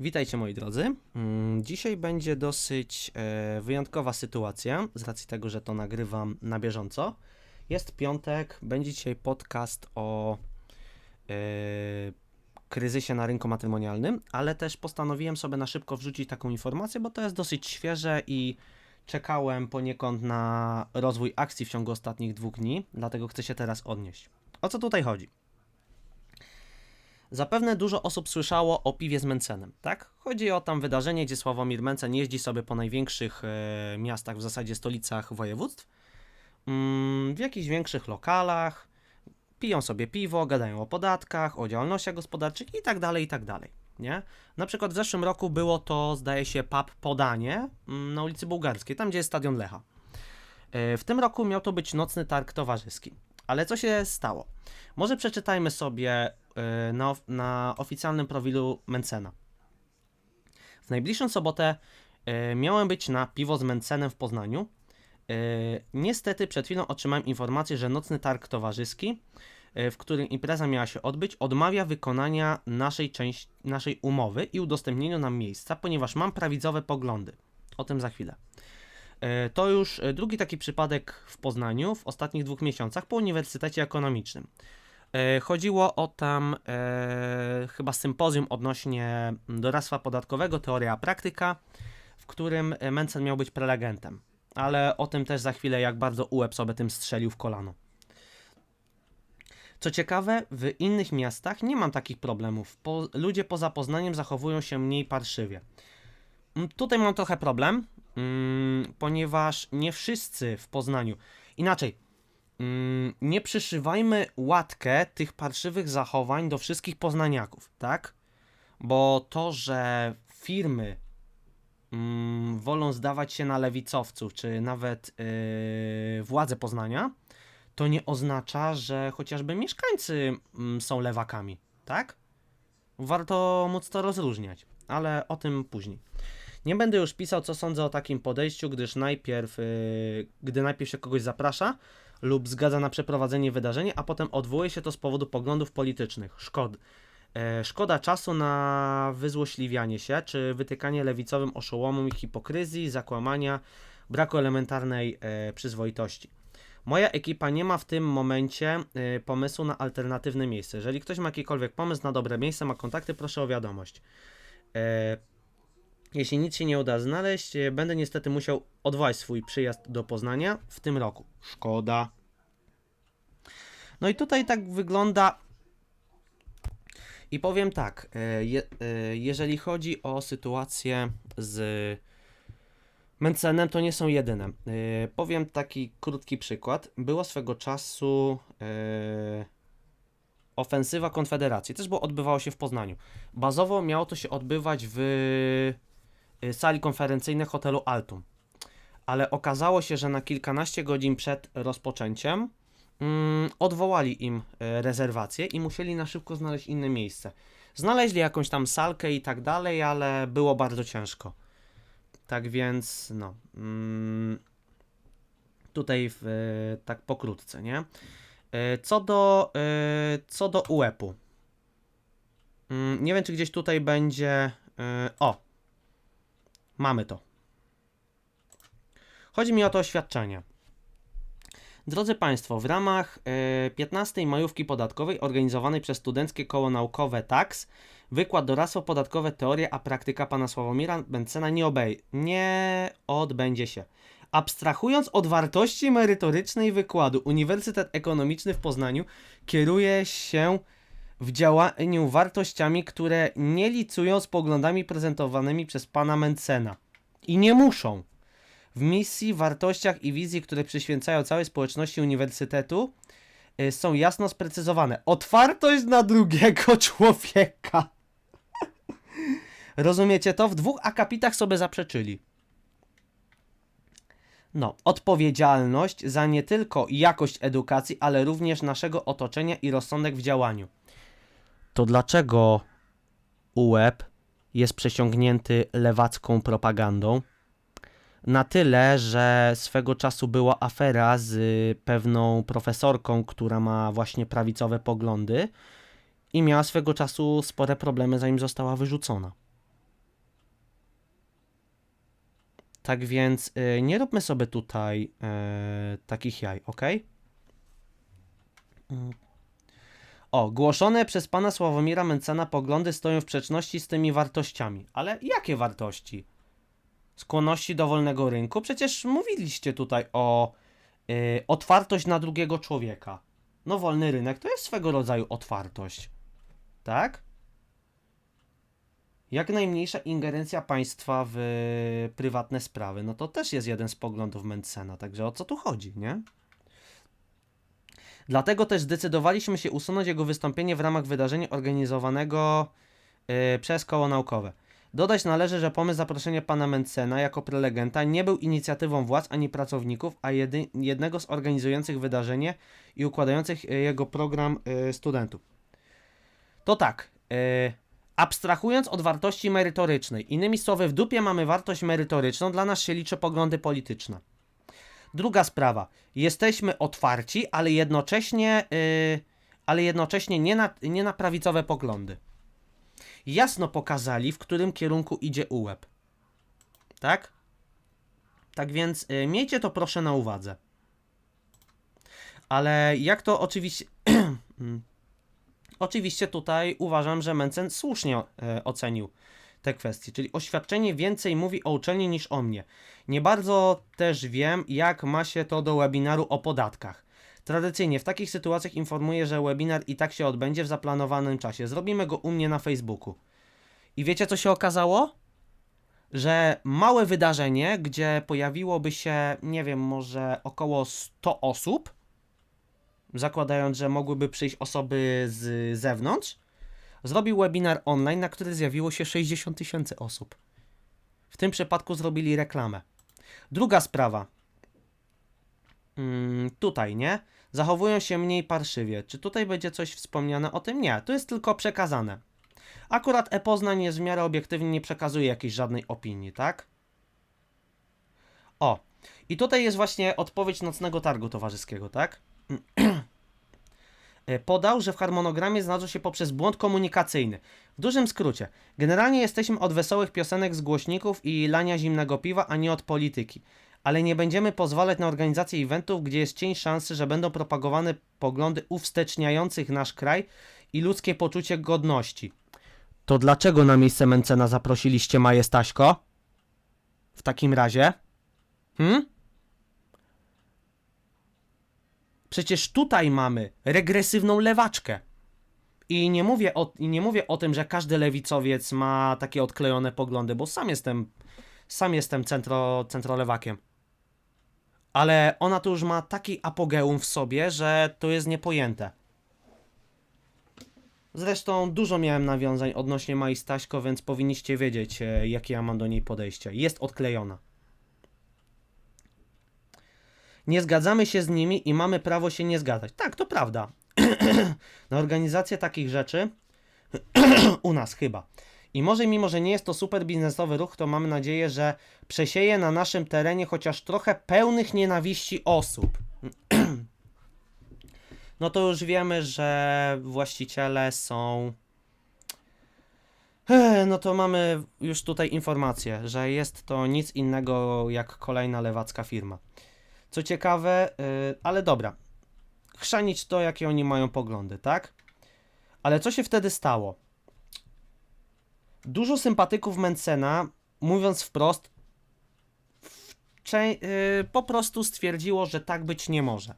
Witajcie moi drodzy. Mm, Dzisiaj będzie dosyć e, wyjątkowa sytuacja, z racji tego, że to nagrywam na bieżąco. Jest piątek, będzie dzisiaj podcast o e, kryzysie na rynku matrymonialnym, ale też postanowiłem sobie na szybko wrzucić taką informację, bo to jest dosyć świeże i czekałem poniekąd na rozwój akcji w ciągu ostatnich dwóch dni, dlatego chcę się teraz odnieść. O co tutaj chodzi? Zapewne dużo osób słyszało o piwie z Mencenem, tak? Chodzi o tam wydarzenie, gdzie Sławomir Mencen jeździ sobie po największych e, miastach, w zasadzie stolicach województw, mm, w jakichś większych lokalach, piją sobie piwo, gadają o podatkach, o działalnościach gospodarczych i tak dalej, i tak dalej, nie? Na przykład w zeszłym roku było to, zdaje się, pub Podanie mm, na ulicy Bułgarskiej, tam gdzie jest stadion Lecha. E, W tym roku miał to być nocny targ towarzyski. Ale co się stało? Może przeczytajmy sobie na, of- na oficjalnym profilu Mencena. W najbliższą sobotę y, miałem być na piwo z Mencenem w Poznaniu. Y, Niestety przed chwilą otrzymałem informację, że nocny targ towarzyski, y, w którym impreza miała się odbyć, odmawia wykonania naszej, części, naszej umowy i udostępnienia nam miejsca, ponieważ mam prawicowe poglądy. O tym za chwilę. To już drugi taki przypadek w Poznaniu w ostatnich dwóch miesiącach po Uniwersytecie Ekonomicznym. E, Chodziło o tam e, chyba sympozjum odnośnie doradztwa podatkowego, teoria praktyka, w którym e, Mencen miał być prelegentem. Ale o tym też za chwilę, jak bardzo UEP sobie tym strzelił w kolano. Co ciekawe, w innych miastach nie mam takich problemów. Po, ludzie poza Poznaniem zachowują się mniej parszywie. Mm, Tutaj mam trochę problem, mm, ponieważ nie wszyscy w Poznaniu. Inaczej, mm, nie przyszywajmy łatkę tych parszywych zachowań do wszystkich poznaniaków, tak? Bo to, że firmy mm, wolą zdawać się na lewicowców, czy nawet yy, władze Poznania, to nie oznacza, że chociażby mieszkańcy mm, są lewakami, tak? Warto móc to rozróżniać, ale o tym później. Nie będę już pisał, co sądzę o takim podejściu, gdyż najpierw, yy, gdy najpierw się kogoś zaprasza lub zgadza na przeprowadzenie wydarzenia, a potem odwołuje się to z powodu poglądów politycznych. Szkod. E, szkoda czasu na wyzłośliwianie się, czy wytykanie lewicowym oszołomom hipokryzji, zakłamania, braku elementarnej e, przyzwoitości. Moja ekipa nie ma w tym momencie e, pomysłu na alternatywne miejsce. Jeżeli ktoś ma jakikolwiek pomysł na dobre miejsce, ma kontakty, proszę o wiadomość. Jeśli nic się nie uda znaleźć, e, będę niestety musiał odwołać swój przyjazd do Poznania w tym roku. Szkoda. No i tutaj tak wygląda. I powiem tak, e, je, e, jeżeli chodzi o sytuację z Mencenem, to nie są jedyne. Powiem taki krótki przykład. Było swego czasu ofensywa Konfederacji. Też było, odbywało się w Poznaniu. Bazowo miało to się odbywać w sali konferencyjnej hotelu Altum. Ale okazało się, że na kilkanaście godzin przed rozpoczęciem mm, odwołali im e, rezerwację i musieli na szybko znaleźć inne miejsce. Znaleźli jakąś tam salkę i tak dalej, ale było bardzo ciężko. Tak więc, no. Mm, tutaj w, e, tak pokrótce, nie? Co do, co do UEP-u. Mm, Nie wiem, czy gdzieś tutaj będzie. O! Mamy to. Chodzi mi o to oświadczenie. Drodzy Państwo, w ramach e, 15 majówki podatkowej organizowanej przez Studenckie Koło Naukowe TAX wykład doradztwo podatkowe teoria a praktyka pana Sławomira Bencena nie, obej- nie odbędzie się. Abstrahując od wartości merytorycznej wykładu, Uniwersytet Ekonomiczny w Poznaniu kieruje się w działaniu wartościami, które nie licują z poglądami prezentowanymi przez pana Mencena. I nie muszą. W misji, wartościach i wizji, które przyświęcają całej społeczności uniwersytetu, y, są jasno sprecyzowane. Otwartość na drugiego człowieka. Rozumiecie to? W dwóch akapitach sobie zaprzeczyli. No, odpowiedzialność za nie tylko jakość edukacji, ale również naszego otoczenia i rozsądek w działaniu to dlaczego UEB jest przesiągnięty lewacką propagandą? Na tyle, że swego czasu była afera z pewną profesorką, która ma właśnie prawicowe poglądy i miała swego czasu spore problemy, zanim została wyrzucona. Tak więc y, nie robmy sobie tutaj y, takich jaj, ok? O, głoszone przez pana Sławomira Mencena poglądy stoją w sprzeczności z tymi wartościami. Ale jakie wartości? Skłonności do wolnego rynku? Przecież mówiliście tutaj o y, otwartość na drugiego człowieka. No, wolny rynek to jest swego rodzaju otwartość. Tak? Jak najmniejsza ingerencja państwa w prywatne sprawy, no to też jest jeden z poglądów Mencena, także o co tu chodzi, nie? Dlatego też zdecydowaliśmy się usunąć jego wystąpienie w ramach wydarzenia organizowanego yy, przez koło naukowe. Dodać należy, że pomysł zaproszenia pana Mencena jako prelegenta nie był inicjatywą władz ani pracowników, a jedy, jednego z organizujących wydarzenie i układających y, jego program y, studentów. To tak, abstrahując od wartości merytorycznej, innymi słowy, w dupie mamy wartość merytoryczną, dla nas się liczy poglądy polityczne. Druga sprawa, jesteśmy otwarci, ale jednocześnie, yy, ale jednocześnie nie, na, nie na prawicowe poglądy. Jasno pokazali, w którym kierunku idzie UWEB. Tak? Tak więc yy, miejcie to proszę na uwadze. Ale jak to oczywiście. Oczywiście tutaj uważam, że Mencen słusznie e, ocenił te kwestie, czyli oświadczenie więcej mówi o uczelni niż o mnie. Nie bardzo też wiem, jak ma się to do webinaru o podatkach. Tradycyjnie w takich sytuacjach informuję, że webinar i tak się odbędzie w zaplanowanym czasie. Zrobimy go u mnie na Facebooku. I wiecie, co się okazało? Że małe wydarzenie, gdzie pojawiłoby się, nie wiem, może około 100 osób, zakładając, że mogłyby przyjść osoby z zewnątrz, zrobił webinar online, na który zjawiło się 60 tysięcy osób. W tym przypadku zrobili reklamę. Druga sprawa. Mm, tutaj, nie? Zachowują się mniej parszywie. Czy tutaj będzie coś wspomniane o tym? Nie, to jest tylko przekazane. Akurat e-Poznań jest w miarę obiektywnie, nie przekazuje jakiejś żadnej opinii, tak? O, i tutaj jest właśnie odpowiedź nocnego targu towarzyskiego, tak? E, podał, że w harmonogramie znalazł się poprzez błąd komunikacyjny. W dużym skrócie, generalnie jesteśmy od wesołych piosenek z głośników i lania zimnego piwa, a nie od polityki. Ale nie będziemy pozwalać na organizację eventów, gdzie jest cień szansy, że będą propagowane poglądy uwsteczniających nasz kraj i ludzkie poczucie godności. To dlaczego na miejsce Mencena zaprosiliście Maję Staśko? W takim razie? Hmm? Przecież tutaj mamy regresywną lewaczkę. I nie mówię o, i nie mówię o tym, że każdy lewicowiec ma takie odklejone poglądy, bo sam jestem, sam jestem centro, centrolewakiem. Ale ona tu już ma taki apogeum w sobie, że to jest niepojęte. Zresztą dużo miałem nawiązań odnośnie Mai Staśko, więc powinniście wiedzieć, e, jakie ja mam do niej podejście. Jest odklejona. Nie zgadzamy się z nimi i mamy prawo się nie zgadzać. Tak, to prawda. Na organizację takich rzeczy u nas chyba. I może mimo, że nie jest to super biznesowy ruch, to mamy nadzieję, że przesieje na naszym terenie chociaż trochę pełnych nienawiści osób. no to już wiemy, że właściciele są. No to mamy już tutaj informację, że jest to nic innego jak kolejna lewacka firma. Co ciekawe, yy, ale dobra. Chrzanić to, jakie oni mają poglądy, tak? Ale co się wtedy stało? Dużo sympatyków Mencena, mówiąc wprost, yy, po prostu stwierdziło, że tak być nie może.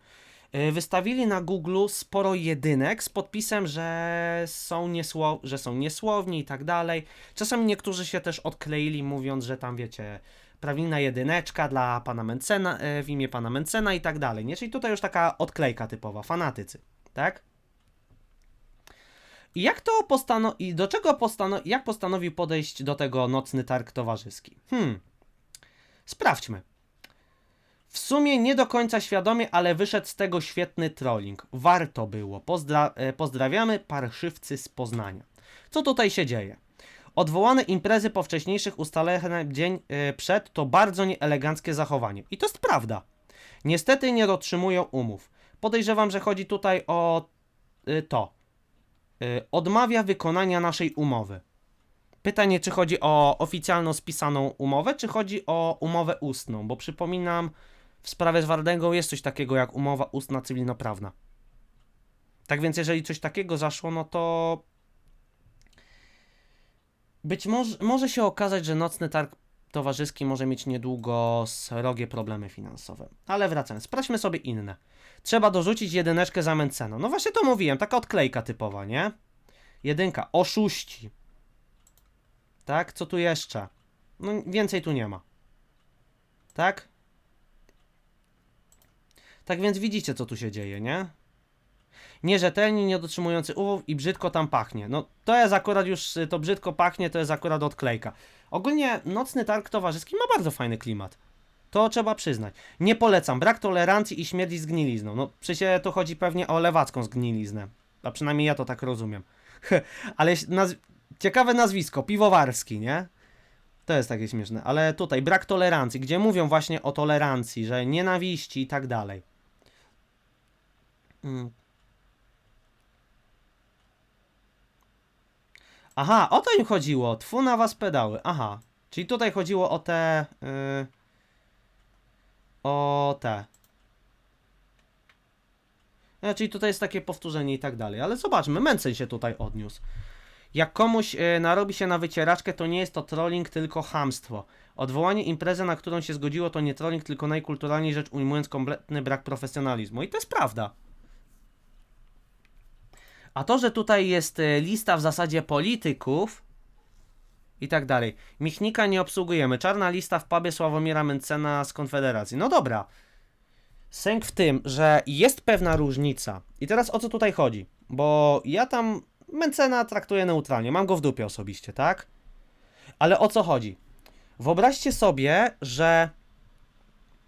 Yy, wystawili na Google sporo jedynek z podpisem, że są, niesło że są niesłowni i tak dalej. Czasami niektórzy się też odkleili, mówiąc, że tam wiecie, prawilna jedyneczka dla pana Mencena, e, w imię pana Mencena i tak dalej, nie? Czyli tutaj już taka odklejka typowa, fanatycy, tak? I jak to postano... i do czego postano... jak postanowił podejść do tego nocny targ towarzyski? Hmm. Sprawdźmy. W sumie nie do końca świadomie, ale wyszedł z tego świetny trolling. Warto było. Pozdra... E, pozdrawiamy parszywcy z Poznania. Co tutaj się dzieje? Odwołane imprezy po wcześniejszych ustalonych dzień yy, przed to bardzo nieeleganckie zachowanie. I to jest prawda. Niestety nie dotrzymują umów. Podejrzewam, że chodzi tutaj o yy, to. Yy, odmawia wykonania naszej umowy. Pytanie, czy chodzi o oficjalną spisaną umowę, czy chodzi o umowę ustną, bo przypominam, w sprawie Zwardęgą jest coś takiego jak umowa ustna cywilnoprawna. Tak więc, jeżeli coś takiego zaszło, no to być może, może się okazać, że nocny targ towarzyski może mieć niedługo srogie problemy finansowe. Ale wracając, sprawdźmy sobie inne. Trzeba dorzucić jedyneczkę za Mencena. No właśnie to mówiłem, taka odklejka typowa, nie? Jedynka, oszuści. Tak, co tu jeszcze? No więcej tu nie ma. Tak? Tak więc widzicie, co tu się dzieje, nie? Nierzetelni, niedotrzymujący umów i brzydko tam pachnie. No to jest akurat już, y, to brzydko pachnie, to jest akurat odklejka. Ogólnie nocny targ towarzyski ma bardzo fajny klimat. To trzeba przyznać. Nie polecam. Brak tolerancji i śmierć z gnilizną. No przecież to chodzi pewnie o lewacką zgniliznę. A przynajmniej ja to tak rozumiem. Ale ciekawe nazwisko, piwowarski, nie? To jest takie śmieszne. Ale tutaj brak tolerancji, gdzie mówią właśnie o tolerancji, że nienawiści i tak dalej. Mm. Aha, o to im chodziło. Tfu na was pedały. Aha. Czyli tutaj chodziło o te. Yy, o te. No, czyli tutaj jest takie powtórzenie i tak dalej. Ale zobaczmy, Mencen się tutaj odniósł. Jak komuś yy, narobi się na wycieraczkę, to nie jest to trolling, tylko hamstwo. Odwołanie imprezy, na którą się zgodziło, to nie trolling, tylko najkulturalniej rzecz ujmując kompletny brak profesjonalizmu. I to jest prawda. A to, że tutaj jest y, lista w zasadzie polityków i tak dalej. Michnika nie obsługujemy. Czarna lista w pubie Sławomira Mencena z Konfederacji. No dobra. Sęk w tym, że jest pewna różnica. I teraz o co tutaj chodzi? Bo ja tam Mencena traktuję neutralnie. Mam go w dupie osobiście, tak? Ale o co chodzi? Wyobraźcie sobie, że,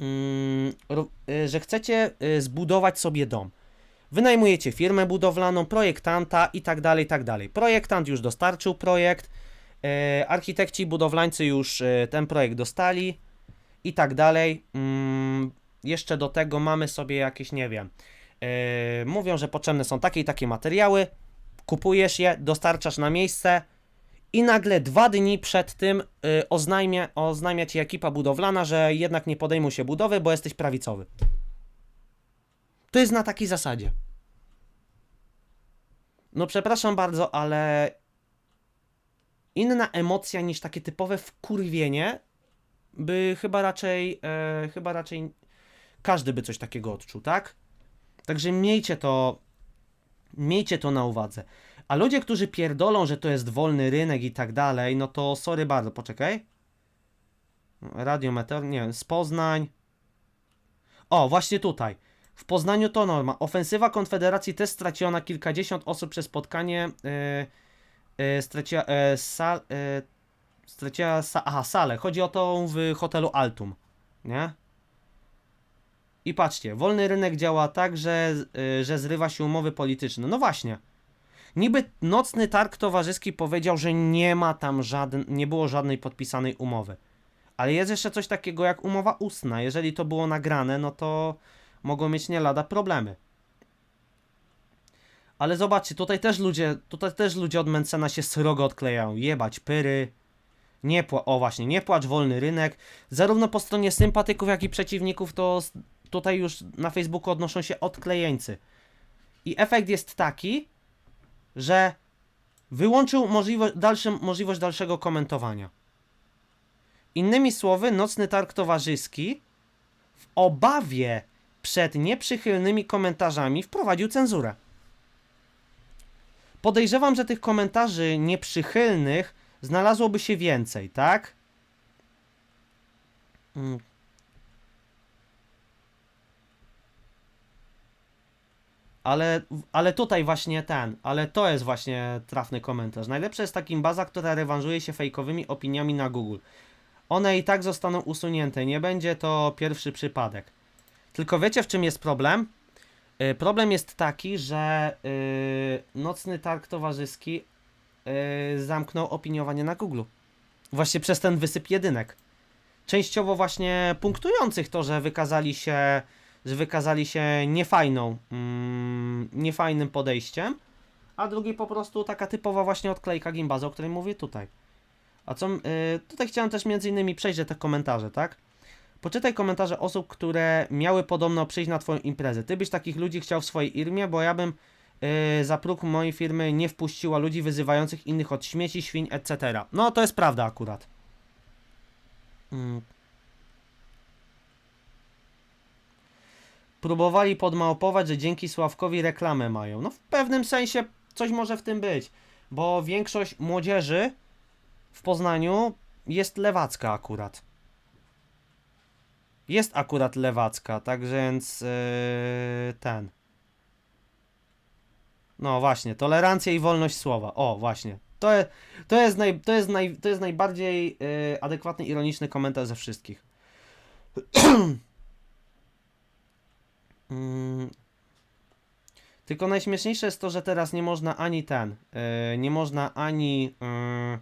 mm, y, że chcecie y, zbudować sobie dom. Wynajmujecie firmę budowlaną, projektanta i tak dalej, i tak. Projektant już dostarczył projekt, e, architekci budowlańcy już e, ten projekt dostali i tak. Mm, jeszcze do tego mamy sobie jakieś, nie wiem, e, mówią, że potrzebne są takie i takie materiały, kupujesz je, dostarczasz na miejsce i nagle dwa dni przed tym e, oznajmia, oznajmia ci ekipa budowlana, że jednak nie podejmą się budowy, bo jesteś prawicowy. To jest na takiej zasadzie. No przepraszam bardzo, ale inna emocja niż takie typowe wkurwienie by chyba raczej, e, chyba raczej każdy by coś takiego odczuł, tak? Także miejcie to, miejcie to na uwadze. A ludzie, którzy pierdolą, że to jest wolny rynek i tak dalej, no to sorry bardzo, poczekaj. Radio Meteor, nie wiem, z Poznań. O, właśnie tutaj. W Poznaniu to norma. Ofensywa Konfederacji też straciła na kilkadziesiąt osób przez spotkanie. Yy, straciła, yy, sal, yy, straciła sa, aha, salę. Chodzi o tą w hotelu Altum. Nie? I patrzcie, wolny rynek działa tak, że, że zrywa się umowy polityczne. No właśnie. Niby nocny targ towarzyski powiedział, że nie ma tam żaden, nie było żadnej podpisanej umowy. Ale jest jeszcze coś takiego jak umowa ustna. Jeżeli to było nagrane, no to mogą mieć nie lada problemy. Ale zobaczcie, tutaj też ludzie, tutaj też ludzie od Mencena się srogo odklejają. Jebać pyry. Nie pła- o właśnie, nie płacz, wolny rynek. Zarówno po stronie sympatyków, jak i przeciwników, to tutaj już na Facebooku odnoszą się odklejeńcy. I efekt jest taki, że wyłączył możliwość, dalszym, możliwość dalszego komentowania. Innymi słowy, nocny targ towarzyski w obawie przed nieprzychylnymi komentarzami wprowadził cenzurę. Podejrzewam, że tych komentarzy nieprzychylnych znalazłoby się więcej, tak? Mm. Ale, ale tutaj właśnie ten, ale to jest właśnie trafny komentarz. Najlepsze jest takim baza, która rewanżuje się fejkowymi opiniami na Google. One i tak zostaną usunięte, nie będzie to pierwszy przypadek. Tylko wiecie w czym jest problem? Yy, problem jest taki, że yy, nocny targ towarzyski yy, zamknął opiniowanie na Google. Właśnie przez ten wysyp jedynek. Częściowo właśnie punktujących to, że wykazali się, że wykazali się niefajną, mm, niefajnym podejściem, a drugi po prostu taka typowa właśnie odklejka gimbaza, o której mówię tutaj. A co, y, tutaj chciałem też między innymi przejść te komentarze, tak? Poczytaj komentarze osób, które miały podobno przyjść na twoją imprezę. Ty byś takich ludzi chciał w swojej firmie, bo ja bym y, za próg mojej firmy nie wpuściła ludzi wyzywających innych od śmieci, świń, etc. No, to jest prawda akurat. Mm. Próbowali podmałpować, że dzięki Sławkowi reklamę mają. No, w pewnym sensie coś może w tym być, bo większość młodzieży w Poznaniu jest lewacka akurat. Jest akurat lewacka, tak więc yy, ten. No właśnie, tolerancja i wolność słowa. O, właśnie. To, to, jest, naj, to, jest, naj, to jest najbardziej yy, adekwatny, ironiczny komentarz ze wszystkich. Mm. Tylko najśmieszniejsze jest to, że teraz nie można ani ten, yy, nie można ani... Yy...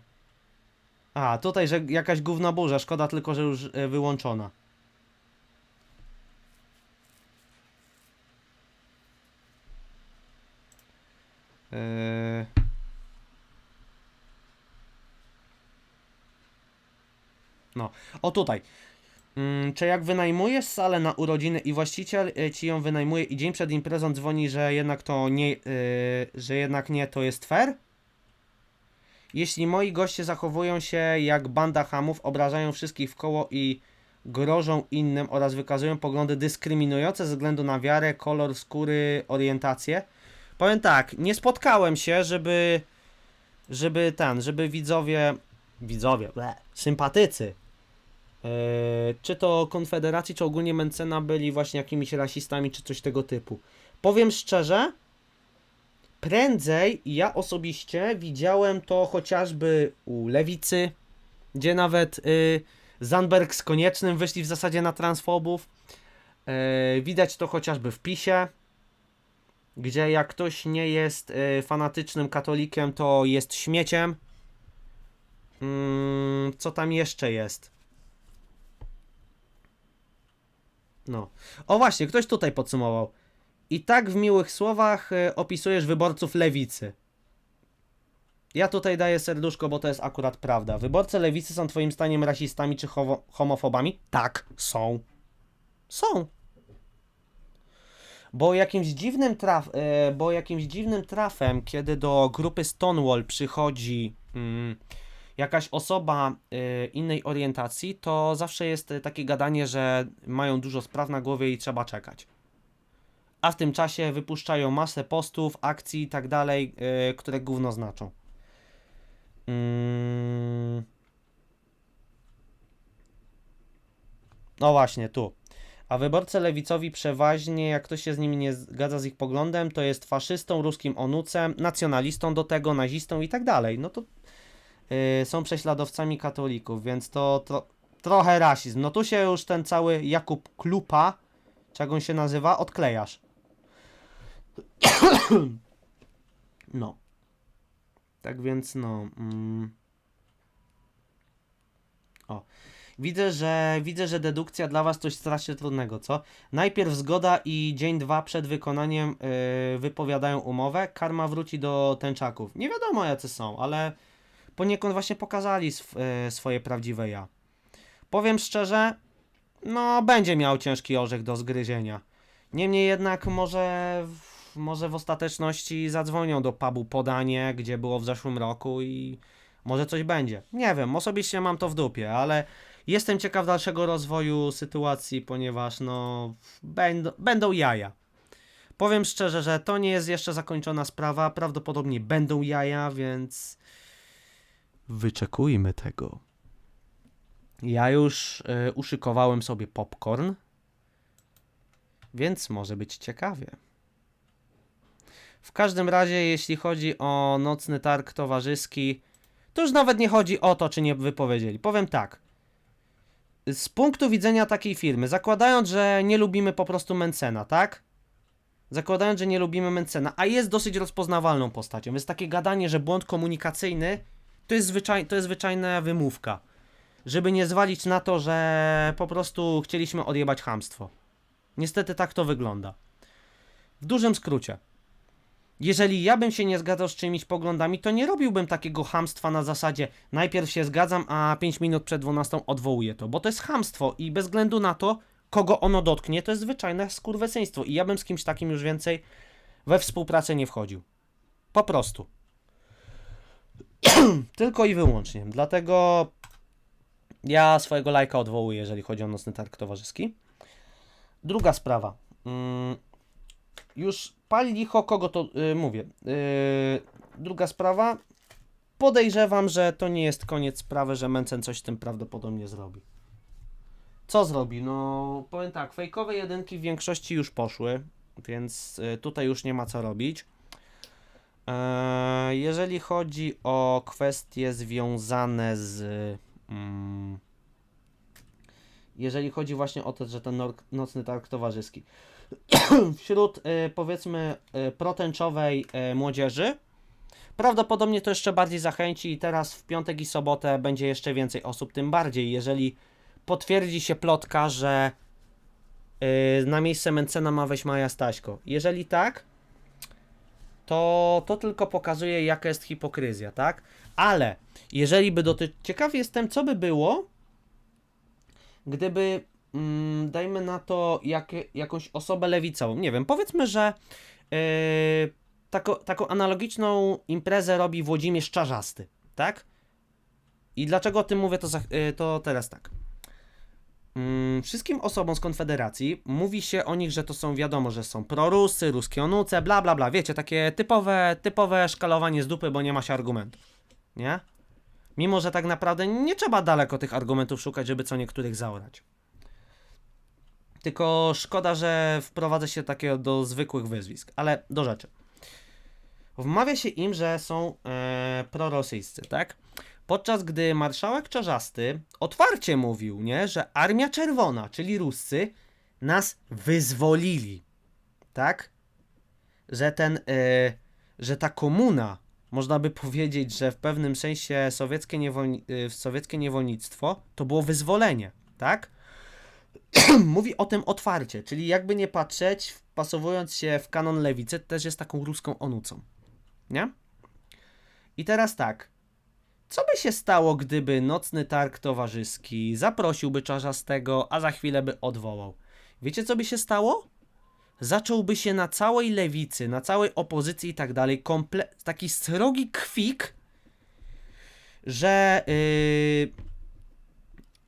A, tutaj, że jakaś gówna burza, szkoda tylko, że już yy, wyłączona. Yy... No, o tutaj. Mm, czy jak wynajmujesz salę na urodziny i właściciel y, ci ją wynajmuje i dzień przed imprezą dzwoni, że jednak to nie, y, że jednak nie, to jest fair? Jeśli moi goście zachowują się jak banda hamów, obrażają wszystkich w koło i grożą innym oraz wykazują poglądy dyskryminujące ze względu na wiarę, kolor skóry, orientację. Powiem tak, nie spotkałem się, żeby żeby ten, żeby widzowie widzowie, ble, sympatycy Eee, czy to Konfederacji, czy ogólnie Mencena byli właśnie jakimiś rasistami, czy coś tego typu. Powiem szczerze, prędzej ja osobiście widziałem to chociażby u Lewicy, gdzie nawet y, Zandberg z Koniecznym wyszli w zasadzie na transfobów. Eee, widać to chociażby w PiSie, gdzie jak ktoś nie jest y, fanatycznym katolikiem, to jest śmieciem. Mm, co tam jeszcze jest? No. O właśnie, ktoś tutaj podsumował. I tak w miłych słowach y, opisujesz wyborców lewicy. Ja tutaj daję serduszko, bo to jest akurat prawda. Wyborcy lewicy są twoim zdaniem rasistami czy homo homofobami? Tak, są. Są. Bo jakimś dziwnym traf, y, bo jakimś dziwnym trafem, kiedy do grupy Stonewall przychodzi mm, jakaś osoba y, innej orientacji, to zawsze jest takie gadanie, że mają dużo spraw na głowie i trzeba czekać. A w tym czasie wypuszczają masę postów, akcji i tak dalej, y, które gówno znaczą. Mm. No właśnie, tu. A wyborcy lewicowi przeważnie, jak ktoś się z nimi nie zgadza z ich poglądem, to jest faszystą, ruskim onucem, nacjonalistą do tego, nazistą i tak dalej. No to yy, są prześladowcami katolików, więc to tro, trochę rasizm. No tu się już ten cały Jakub Klupa, jak on się nazywa, odklejasz. no. Tak więc no. Mm. O. Widzę, że widzę, że dedukcja dla was coś strasznie trudnego, co? Najpierw zgoda i dzień dwa przed wykonaniem yy, wypowiadają umowę, karma wróci do tęczaków. Nie wiadomo jacy są, ale poniekąd właśnie pokazali sw yy, swoje prawdziwe ja. Powiem szczerze, no będzie miał ciężki orzech do zgryzienia. Niemniej jednak może, w- może w ostateczności zadzwonią do pubu podanie, gdzie było w zeszłym roku i może coś będzie. Nie wiem, osobiście mam to w dupie, ale jestem ciekaw dalszego rozwoju sytuacji, ponieważ no będą, będą jaja. Powiem szczerze, że to nie jest jeszcze zakończona sprawa, prawdopodobnie będą jaja, więc wyczekujmy tego. Ja już y, uszykowałem sobie popcorn, więc może być ciekawie. W każdym razie, jeśli chodzi o nocny targ towarzyski, to już nawet nie chodzi o to, czy nie wypowiedzieli. Powiem tak. Z punktu widzenia takiej firmy, zakładając, że nie lubimy po prostu Mencena, tak? Zakładając, że nie lubimy Mencena, a jest dosyć rozpoznawalną postacią. Jest takie gadanie, że błąd komunikacyjny to jest, zwyczaj, to jest zwyczajna wymówka. Żeby nie zwalić na to, że po prostu chcieliśmy odjebać chamstwo. Niestety tak to wygląda. W dużym skrócie. Jeżeli ja bym się nie zgadzał z czyimiś poglądami, to nie robiłbym takiego hamstwa na zasadzie najpierw się zgadzam, a 5 minut przed 12 odwołuję to, bo to jest hamstwo i bez względu na to, kogo ono dotknie, to jest zwyczajne skurwesyństwo i ja bym z kimś takim już więcej we współpracę nie wchodził. Po prostu. Tylko i wyłącznie. Dlatego ja swojego lajka odwołuję, jeżeli chodzi o nocny targ towarzyski. Druga sprawa. Mm, już pali licho, kogo to y, mówię. Yy, druga sprawa. Podejrzewam, że to nie jest koniec sprawy, że Mencen coś z tym prawdopodobnie zrobi. Co zrobi? No, powiem tak, fejkowe jedynki w większości już poszły, więc y, tutaj już nie ma co robić. Eee, jeżeli chodzi o kwestie związane z. Mm, jeżeli chodzi właśnie o to, że ten nocny targ towarzyski. Wśród y, powiedzmy y, protęczowej y, młodzieży prawdopodobnie to jeszcze bardziej zachęci i teraz w piątek i sobotę będzie jeszcze więcej osób, tym bardziej jeżeli potwierdzi się plotka, że na miejsce Mencena ma wejść Maja Staśko. Jeżeli tak, to to tylko pokazuje, jaka jest hipokryzja, tak? Ale jeżeli by dotyczyć. Ciekaw jestem, co by było, gdyby, mm, dajmy na to, jak, jakąś osobę lewicową. Nie wiem, powiedzmy, że yy, tako, taką analogiczną imprezę robi Włodzimierz Czarzasty, tak? I dlaczego o tym mówię, to, za, yy, to teraz tak. Mm, Wszystkim osobom z Konfederacji mówi się o nich, że to są wiadomo, że są prorusy, ruskie onuce, bla bla bla. Wiecie, takie typowe, typowe szkalowanie z dupy, bo nie ma się argumentów. Nie? Mimo, że tak naprawdę nie trzeba daleko tych argumentów szukać, żeby co niektórych zaorać. Tylko szkoda, że wprowadza się takie do zwykłych wyzwisk. Ale do rzeczy. Wmawia się im, że są e, prorosyjscy, tak? Podczas gdy marszałek Czarzasty otwarcie mówił, nie, że Armia Czerwona, czyli Ruscy, nas wyzwolili. Tak? Że ten, e, że ta komuna, można by powiedzieć, że w pewnym sensie sowieckie, e, sowieckie niewolnictwo to było wyzwolenie, tak? Mówi o tym otwarcie, czyli jakby nie patrzeć, wpasowując się w kanon lewicy, też jest taką ruską onucą. Nie? I teraz tak. Co by się stało, gdyby nocny targ towarzyski zaprosiłby Czarzastego, a za chwilę by odwołał? Wiecie, co by się stało? Zacząłby się na całej lewicy, na całej opozycji i tak dalej, taki srogi kwik, że, yy,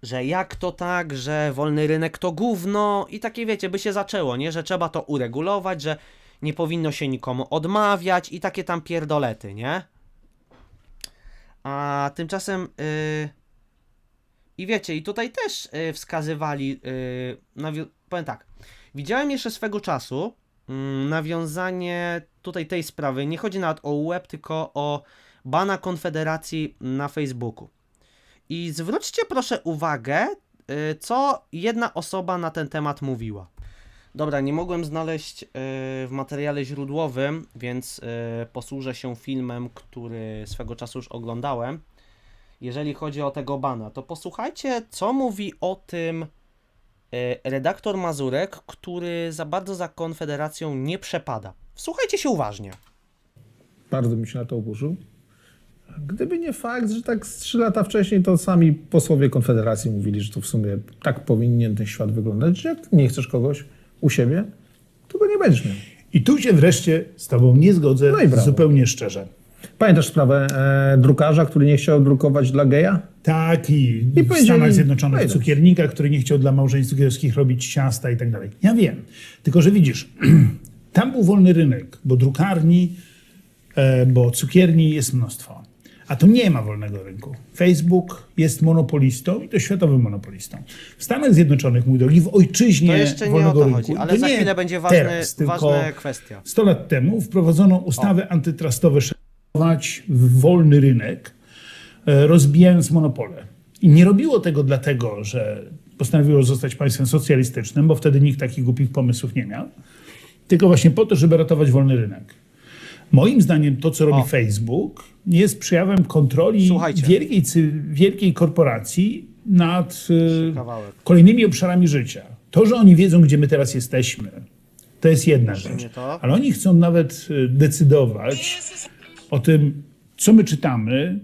że jak to tak, że wolny rynek to gówno i takie wiecie, by się zaczęło, nie? Że trzeba to uregulować, że nie powinno się nikomu odmawiać i takie tam pierdolety, nie? A tymczasem yy, i wiecie, i tutaj też yy, wskazywali, yy, powiem tak, widziałem jeszcze swego czasu mm, nawiązanie tutaj tej sprawy, nie chodzi nawet o web, tylko o bana Konfederacji na Facebooku. I zwróćcie proszę uwagę, yy, co jedna osoba na ten temat mówiła. Dobra, nie mogłem znaleźć yy, w materiale źródłowym, więc yy, posłużę się filmem, który swego czasu już oglądałem. Jeżeli chodzi o tego bana, to posłuchajcie, co mówi o tym redaktor Mazurek, który za bardzo za Konfederacją nie przepada. Wsłuchajcie się uważnie. Bardzo bym się na to oburzył. Gdyby nie fakt, że tak trzy lata wcześniej to sami posłowie Konfederacji mówili, że to w sumie tak powinien ten świat wyglądać, że jak nie chcesz kogoś u siebie, to go nie będziesz miał. I tu się wreszcie z tobą nie zgodzę No i brawo. zupełnie szczerze. Pamiętasz sprawę e, drukarza, który nie chciał drukować dla geja? Tak, i, w powiedzieli, Stanach Zjednoczonych powiedz. cukiernika, który nie chciał dla małżeństw cukierskich robić ciasta i tak dalej. Ja wiem. Tylko, że widzisz, tam był wolny rynek, bo drukarni, e, bo cukierni jest mnóstwo. A tu nie ma wolnego rynku. Facebook jest monopolistą i to światowym monopolistą. W Stanach Zjednoczonych, mój drogi, w ojczyźnie To jeszcze nie o wolnego to rynku. chodzi, ale to za nie chwilę będzie ważny, teraz, ważna kwestia. 100 lat temu wprowadzono ustawy antytrustowe, szerować w wolny rynek, e, rozbijając monopole. I nie robiło tego dlatego, że postanowiło zostać państwem socjalistycznym, bo wtedy nikt takich głupich pomysłów nie miał, tylko właśnie po to, żeby ratować wolny rynek. Moim zdaniem to, co robi O. Facebook, jest przejawem kontroli Słuchajcie. wielkiej, wielkiej korporacji nad Kawałek. kolejnymi obszarami życia. To, że oni wiedzą, gdzie my teraz jesteśmy, To jest jedna rzecz. Ale oni chcą nawet y, decydować o tym, co my czytamy,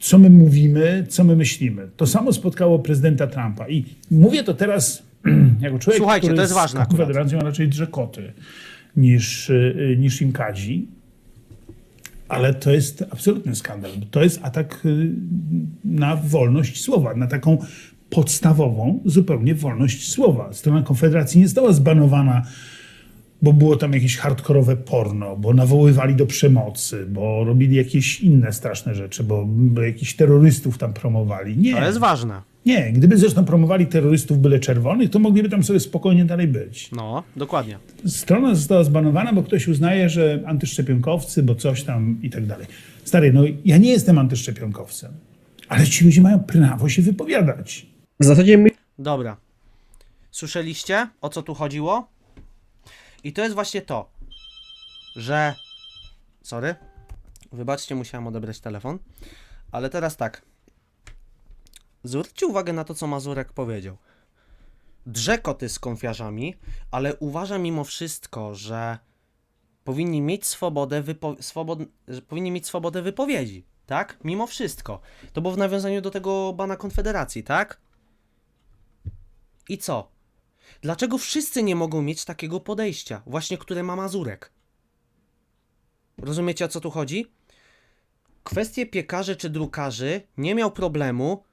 co my mówimy, co my myślimy. To samo spotkało prezydenta Trumpa. I mówię to teraz jako człowiek, Słuchajcie, który to jest z ważne akurat. Konfederacją raczej drze koty niż, y, niż im kadzi. Ale to jest absolutny skandal. To jest atak y, na wolność słowa, na taką podstawową zupełnie wolność słowa. Strona Konfederacji nie została zbanowana, bo było tam jakieś hardkorowe porno, bo nawoływali do przemocy, bo robili jakieś inne straszne rzeczy, bo, bo jakichś terrorystów tam promowali. Nie. To jest ważne. Nie, gdyby zresztą promowali terrorystów byle czerwonych, to mogliby tam sobie spokojnie dalej być. No, dokładnie. Strona została zbanowana, bo ktoś uznaje, że antyszczepionkowcy, bo coś tam i tak dalej. Stary, no ja nie jestem antyszczepionkowcem, ale ci ludzie mają prawo się wypowiadać. W zasadzie my Dobra. Słyszeliście, o co tu chodziło? I to jest właśnie to, że. Sorry. Wybaczcie, musiałem odebrać telefon. Ale teraz tak. Zwróćcie uwagę na to, co Mazurek powiedział. Drze koty z konfiarzami, ale uważa mimo wszystko, że powinni mieć swobodę, wypo- swobod- powinni mieć swobodę wypowiedzi. Tak? Mimo wszystko. To było w nawiązaniu do tego bana Konfederacji, tak? I co? Dlaczego wszyscy nie mogą mieć takiego podejścia, właśnie które ma Mazurek? Rozumiecie o co tu chodzi? Kwestie piekarzy czy drukarzy nie miał problemu,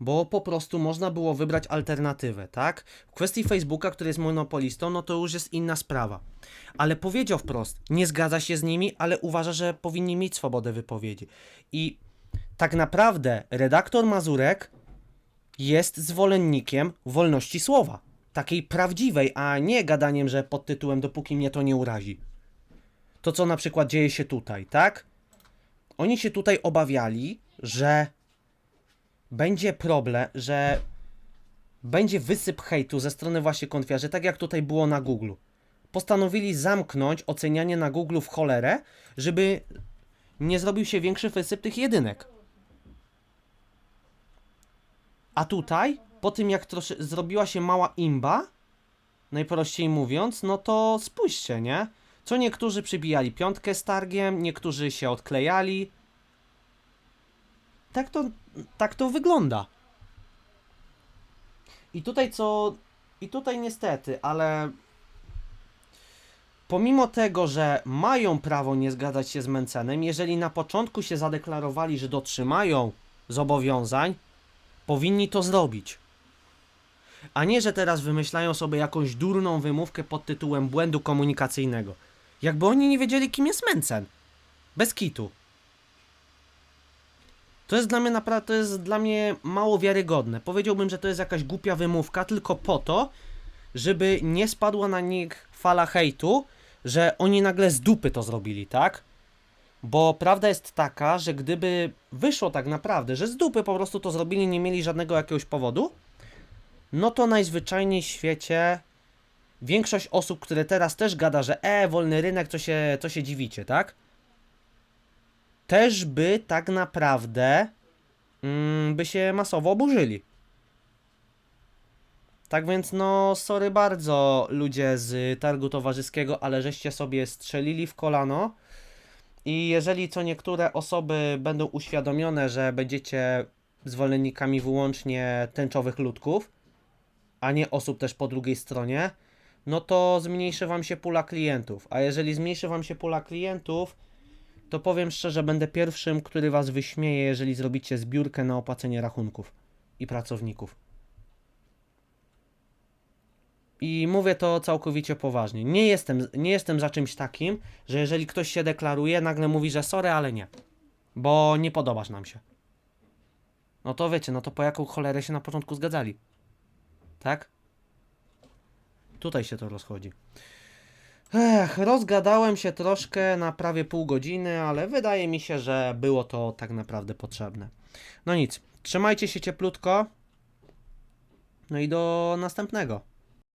bo po prostu można było wybrać alternatywę, tak? W kwestii Facebooka, który jest monopolistą, no to już jest inna sprawa. Ale powiedział wprost, nie zgadza się z nimi, ale uważa, że powinni mieć swobodę wypowiedzi. I tak naprawdę redaktor Mazurek jest zwolennikiem wolności słowa. Takiej prawdziwej, a nie gadaniem, że pod tytułem dopóki mnie to nie urazi. To co na przykład dzieje się tutaj, tak? Oni się tutaj obawiali, że będzie problem, że będzie wysyp hejtu ze strony właśnie konfiarzy, tak jak tutaj było na Google. Postanowili zamknąć ocenianie na Google w cholerę, żeby nie zrobił się większy wysyp tych jedynek. A tutaj, po tym jak trosze, zrobiła się mała imba, najprościej mówiąc, no to spójrzcie, nie? Co niektórzy przybijali piątkę z targiem, niektórzy się odklejali. Tak to, tak to wygląda. I tutaj co. I tutaj niestety, ale. Pomimo tego, że mają prawo nie zgadzać się z Mencenem, jeżeli na początku się zadeklarowali, że dotrzymają zobowiązań, powinni to zrobić. A nie, że teraz wymyślają sobie jakąś durną wymówkę pod tytułem błędu komunikacyjnego. Jakby oni nie wiedzieli, kim jest Mencen. Bez kitu. To jest dla mnie naprawdę, to jest dla mnie mało wiarygodne. Powiedziałbym, że to jest jakaś głupia wymówka tylko po to, żeby nie spadła na nich fala hejtu, że oni nagle z dupy to zrobili, tak? Bo prawda jest taka, że gdyby wyszło tak naprawdę, że z dupy po prostu to zrobili, nie mieli żadnego jakiegoś powodu, no to najzwyczajniej w świecie większość osób, które teraz też gada, że e, wolny rynek, to się, to się dziwicie, tak? Też by tak naprawdę mm, by się masowo oburzyli. Tak więc no, sorry bardzo ludzie z targu towarzyskiego, ale żeście sobie strzelili w kolano. I jeżeli co niektóre osoby będą uświadomione, że będziecie zwolennikami wyłącznie tęczowych ludków, a nie osób też po drugiej stronie, no to zmniejszy wam się pula klientów. A jeżeli zmniejszy wam się pula klientów, to powiem szczerze, będę pierwszym, który was wyśmieje, jeżeli zrobicie zbiórkę na opłacenie rachunków i pracowników. I mówię to całkowicie poważnie. Nie jestem, nie jestem za czymś takim, że jeżeli ktoś się deklaruje, nagle mówi, że sorry, ale nie. Bo nie podobasz nam się. No to wiecie, no to po jaką cholerę się na początku zgadzali. Tak? Tutaj się to rozchodzi. Ech, rozgadałem się troszkę na prawie pół godziny, ale wydaje mi się, że było to tak naprawdę potrzebne. No nic, trzymajcie się cieplutko. No i do następnego.